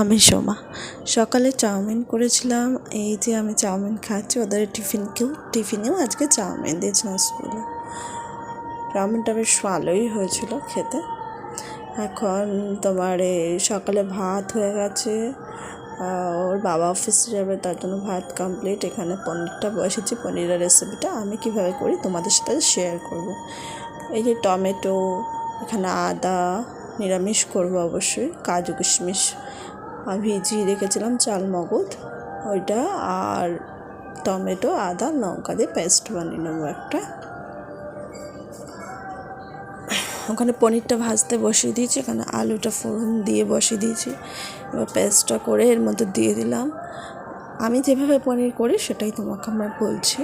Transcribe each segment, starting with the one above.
আমি সোমা। সকালে চাউমিন করেছিলাম। এই যে আমি চাউমিন খাচ্ছি, ওদের টিফিন টিফিনকেও টিফিনেও আজকে চাউমিন দিয়েছিলাম স্কুলে চাউমিনটা বেশ ভালোই হয়েছিল খেতে। এখন তোমার সকালে ভাত হয়ে গেছে। ওর বাবা অফিসে যাবে, তার জন্য ভাত কমপ্লিট এখানে পনিরটা বসেছি, পনিরের রেসিপিটা আমি কীভাবে করি তোমাদের সাথে শেয়ার করব। এই যে টমেটো, এখানে আদা, নিরামিষ করব অবশ্যই, কাজু কিশমিশ। ভিজিয়ে রেখেছিলাম চাল মগজ, ওইটা আর টমেটো, আদা, লঙ্কা দিয়ে পেস্ট বানিয়ে নেব একটা। ওখানে পনিরটা ভাজতে বসিয়ে দিয়েছি, এখানে আলুটা ফোড়ন দিয়ে বসিয়ে দিয়েছি। এবার পেস্টটা করে এর মধ্যে দিয়ে দিলাম। আমি যেভাবে পনির করি সেটাই তোমাকে আমরা বলছি।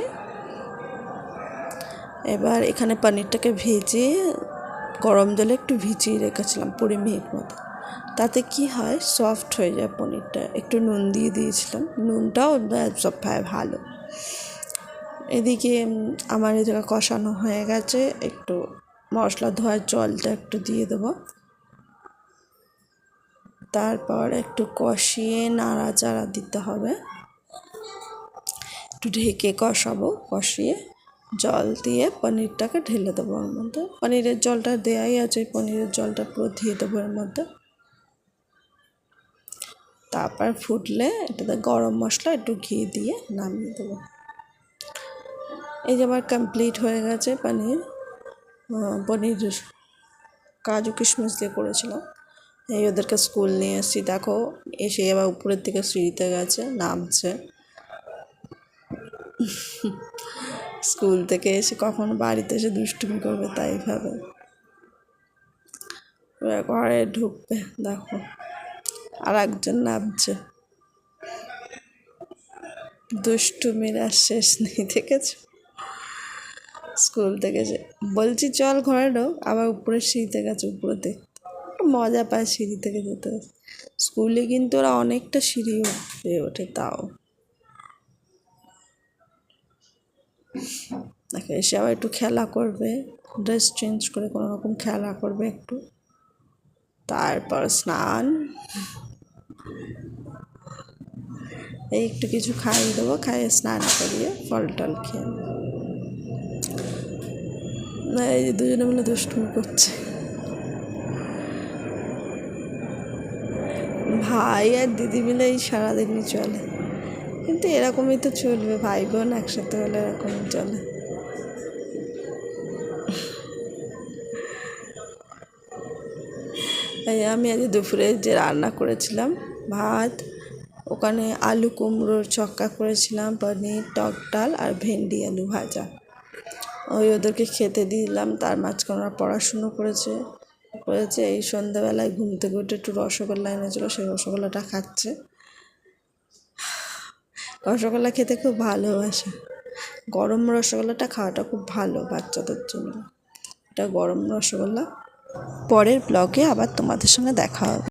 এবার এখানে পনিরটাকে ভেজে গরম জলে একটু ভিজিয়ে রেখেছিলাম কুড়ি মিনিট মতো। তাতে কি হয়? সফট হয়ে যায় পনিরটা। একটু নুন দিয়ে দিয়েছিলাম। নুনটাও সব ভালো। এদিকে আমার এদিকে কষানো হয়ে গেছে। একটু মশলা ধোয়ার জলটা একটু দিয়ে দেবো। তারপর একটু কষিয়ে নাড়াচাড়া দিতে হবে। একটু ঢেকে কষাবো। কষিয়ে জল দিয়ে পনিরটাকে ঢেলে দেবো ওর মধ্যে। পনিরের জলটা দেওয়াই আছে। পনিরের জলটা পুরো দিয়ে দেবো এর মধ্যে। তারপর ফুটলে এটাতে গরম মশলা, একটু ঘি দিয়ে নামিয়ে দেবো। এই যে আমার কমপ্লিট হয়ে গেছে পনির পনির কাজু কিশমিশ দিয়ে করেছিলাম। এই ওদেরকে স্কুল নিয়ে এসেছি, দেখো, এসে আবার উপরের দিকে সিঁড়িতে গেছে, নামছে। স্কুল থেকে এসে কখন বাড়িতে এসে দুষ্টুমি করবে, তাই ভাবে। ঘরে ঢুকবে, দেখো। আর একজন নামছে দুষ্টুমির আর শেষ নেই, দেখেছ? স্কুল থেকে যে, বলছি চল ঘরে ঢোক আবার উপরে সিঁড়িতে গেছে উপরে দেখতে মজা পায় সিঁড়ি থেকে যেতে। স্কুলে কিন্তু ওরা অনেকটা সিঁড়ি উঠে ওঠে, তাও। দেখে, এসে আবার একটু খেলা করবে। ড্রেস চেঞ্জ করে কোনো রকম খেলা করবে একটু। তারপর স্নান। এই একটু কিছু খাইয়ে দেবো, খাইয়ে স্নান করিয়ে ফল টল খেয়ে না, এই যে দুজনে মিলে দুষ্টুমি করছে। ভাই আর দিদি মিলে এই সারাদিনই চলে। কিন্তু এরকমই তো চলবে ভাই বোন একসাথে হলে এরকমই চলে। আমি আজ দুপুরে যে রান্না করেছিলাম, ভাত ওখানে আলু কুমড়োর চক্কা করেছিলাম, পনির, টক ডাল আর ভেন্ডি আলু ভাজা। ওই ওদেরকে খেতে দিলাম, তার মাঝখানে ওরা পড়াশুনো করেছে। করেছে, এই সন্ধ্যাবেলায় ঘুম থেকে উঠে একটু রসগোল্লা এনেছিলো, সেই রসগোল্লাটা খাচ্ছে। রসগোল্লা খেতে খুব ভালোবাসে। গরম রসগোল্লাটা খাওয়াটা খুব ভালো বাচ্চাদের জন্য। এটা গরম রসগোল্লা। পরের ব্লগে আবার তোমাদের সঙ্গে দেখা হবে।